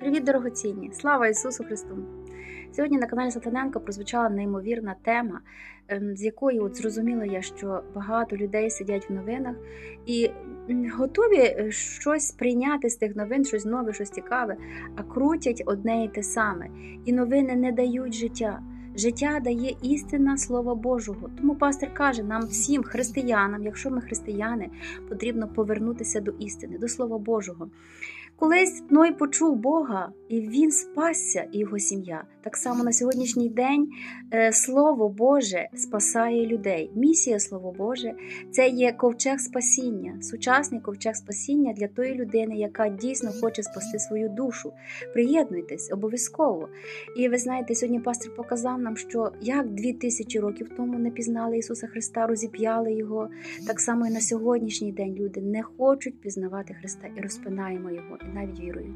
Привіт, дорогоцінні! Слава Ісусу Христу! Сьогодні на каналі Сатаненко прозвучала неймовірна тема, ем, з якої от зрозуміла я, що багато людей сидять в новинах і готові е, щось прийняти з тих новин, щось нове, щось цікаве, а крутять одне і те саме. І новини не дають життя. Життя дає істина Слова Божого. Тому пастор каже нам всім, християнам, якщо ми християни, потрібно повернутися до істини, до Слова Божого. Колись Ной почув Бога, і він спасся, і його сім'я. Так само на сьогоднішній день е, Слово Боже спасає людей. Місія Слово Боже це є ковчег спасіння, сучасний ковчег спасіння для тої людини, яка дійсно хоче спасти свою душу. Приєднуйтесь обов'язково. І ви знаєте, сьогодні пастор показав нам, що як дві тисячі років тому не пізнали Ісуса Христа, розіп'яли Його. Так само і на сьогоднішній день люди не хочуть пізнавати Христа і розпинаємо Його, і навіть вірою.